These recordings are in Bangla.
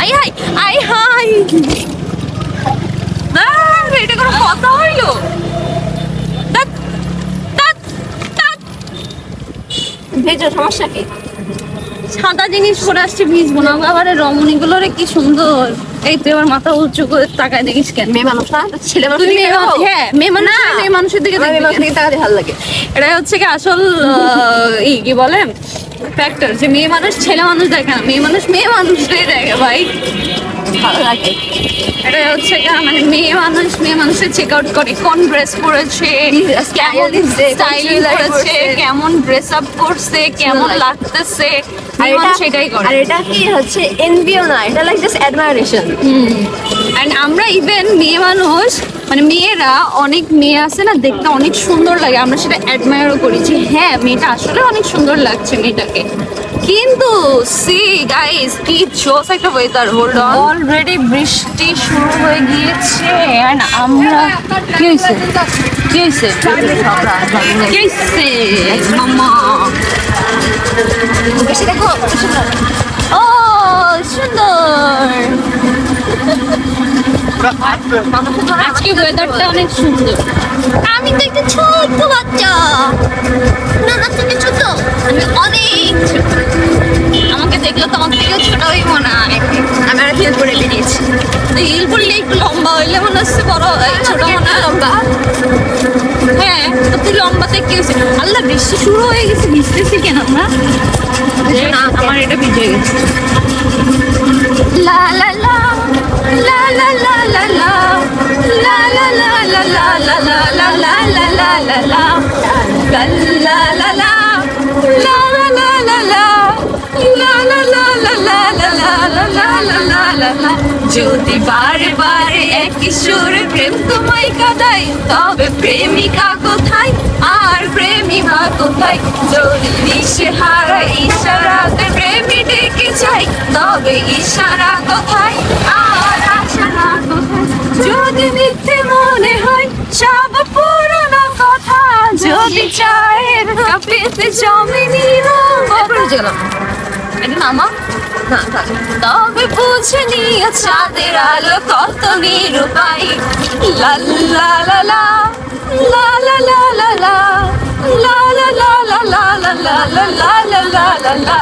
I hi I high. এটা কোনো কথা হইল। ভেজো সমস্যা কি? সাদা জিনিস পরে আসছে ভিজবো না। বাবারে রমণী গুলো রে কি সুন্দর। এই তুই আমার মাথা উঁচু করে তাকায় দেখিস কেন? মেয়ে মানুষ না? ছেলে মানুষ হ্যাঁ মেয়ে মানুষ না। মেয়ে মানুষের দিকে মেয়ে দেখবি মানুষ কেন? থেকে তাকাতে ভালো লাগে। এটা হচ্ছে কি আসল ই কি বলে? ফ্যাক্টর যে মেয়ে মানুষ ছেলে মানুষ দেখে না। মেয়ে মানুষ মেয়ে মানুষটাই দেখে ভাই। ভালো লাগে। এটা হচ্ছে মানে মেয়ে মানুষ মেয়ে মানুষের চেক আউট করে কোন ড্রেস পরেছে কেমন স্টাইল করেছে কেমন ড্রেস আপ করছে কেমন লাগতেছে এটাই করে। আর এটা কি হচ্ছে এনভিও না এটা লাইক জাস্ট অ্যাডমায়ারেশন অ্যান্ড আমরা ইভেন মেয়ে মানুষ মানে মেয়েরা অনেক মেয়ে আছে না দেখতে অনেক সুন্দর লাগে। আমরা সেটা অ্যাডমায়ারও করি যে হ্যাঁ মেয়েটা আসলে অনেক সুন্দর লাগছে মেয়েটাকে। কিন্তু সি গাইস কি জোস একটা ওয়েদার হোল্ড অন অলরেডি বৃষ্টি শুরু হয়ে গিয়েছে এন্ড আমরা কি হয়েছে? কি হয়েছে? কি হয়েছে? মামা বেশি দেখো ও সুন্দর। আজকে ওয়েদারটা অনেক সুন্দর। আমি তো একটা ছোট্ট বাচ্চা। না তুমি ছোট আমি অনেক আমাকে দেখলে তো আমার থেকেও ছোট হই মনে হয়। আমি আর ফিল করে বেরিয়েছি। হিল পড়লে একটু লম্বা হইলে মনে হচ্ছে বড় এই ছোট মনে হয় লম্বা। হ্যাঁ তো তুই লম্বাতে কি হয়েছে আল্লাহ বৃষ্টি শুরু হয়ে গেছে ভিজতেছি কেন আমরা? না, আমার এটা ভিজে গেছে। লা লা লা। যদি বারে বারে একই সুরে প্রেম তোমায় কাদাই তবে প্রেমিকা কোথায় আর প্রেমিকা কোথায় যদি দিশে হারাই ইশারাতে প্রেমী ডেকে চাই তবে ইশারা কোথায় আর যদি মিথ্যে মনে হয় সব পুরনো কথা যদি চায়ের কাপেতে জমে গেলাম এটা নামা তবে বুঝে নিয়ে চাঁদের আলো কত নিরূপাই লা লা লা লা লা লা লা লা লা লা লা লা লা লা লা লা লা লা লা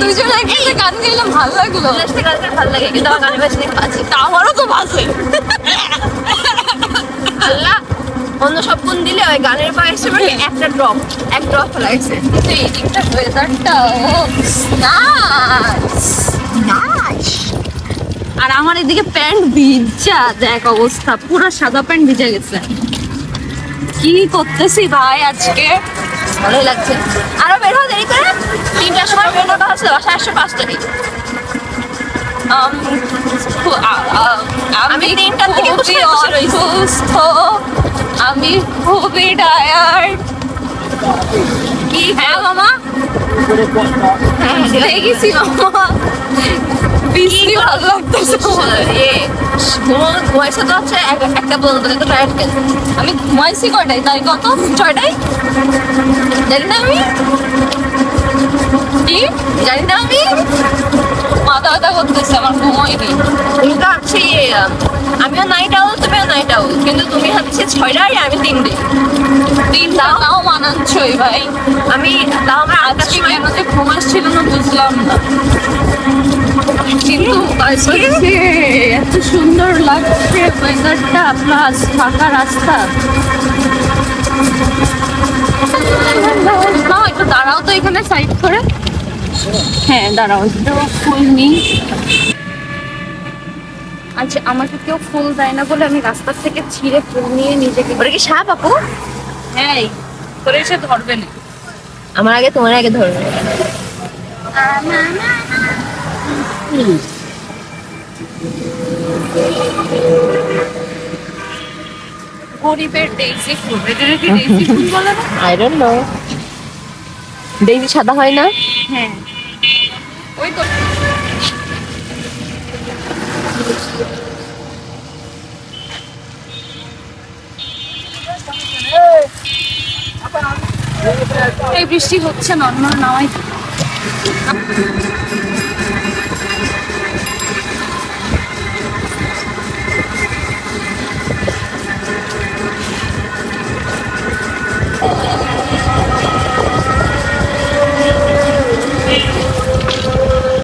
দুজনে একসাথে গান গাইলাম ভালো লাগে কিন্তু তা আমারও তো আল্লাহ অন্য সব গুণ দিলে ওই গানের বয়সে একটা ড্রপ এক ড্রপ লাগছে আর আমার এদিকে প্যান্ট ভিজা, দেখ অবস্থা, পুরো সাদা প্যান্ট ভিজে গেছে। কি করতেছি ভাই আজকে? ভালোই লাগছে। আরও বের হও দেরি করে। তিনটার সময় বের হতে হচ্ছে বাসায় আসছে পাঁচটায় আম, তিনটার থেকে খুবই অসুস্থ আমি খুবই টায়ার্ড কি হ্যাঁ মামা? দেখেছি মামা ভালো লাগতেছে ঘুমাইছে তো হচ্ছে? এক- একটা পর্যন্ত কিন্তু টায়ার্ড আমি ঘুমাইছি কয়টায়? তাই কত? ছয়টায়? জানি না আমি। কি? জানি না আমি। মাথা ব্যথা করতেছে আমার তুমি তো হচ্ছে আমিও নাইট আউল তুমিও নাইট আউল কিন্তু তুমি হচ্ছে ছয়টায় আমি তিনটে। তিনটা? তাও মানাচ্ছই ভাই। আমি তাও আমার আজকে কেন যে ঘুম আসছিল না বুঝলাম না। কিন্তু আজকে এত সুন্দর লাগছে ওয়েদারটা প্লাস ফাঁকা রাস্তা। না একটু দাঁড়াও তো এখানে সাইড করে। হ্যাঁ দাঁড়াও একটু ফুল নিই। আচ্ছা আমাকে কেউ ফুল দেয় না বলে আমি রাস্তার থেকে ছিঁড়ে ফুল নিয়ে নিজেকে ওটা কি সাপ আপু? হ্যাঁ করে এসে ধরবে না। আমার আগে তোমার আগে ধরবে। গরিবের ডেইজি ফুল এটাকে কি ডেইজি ফুল বলে না? আই ডোন্ট নো ডেইজি সাদা হয় না? হ্যাঁ। ওই তো। এই বৃষ্টি হচ্ছে নর্মাল নামাই। Thank you.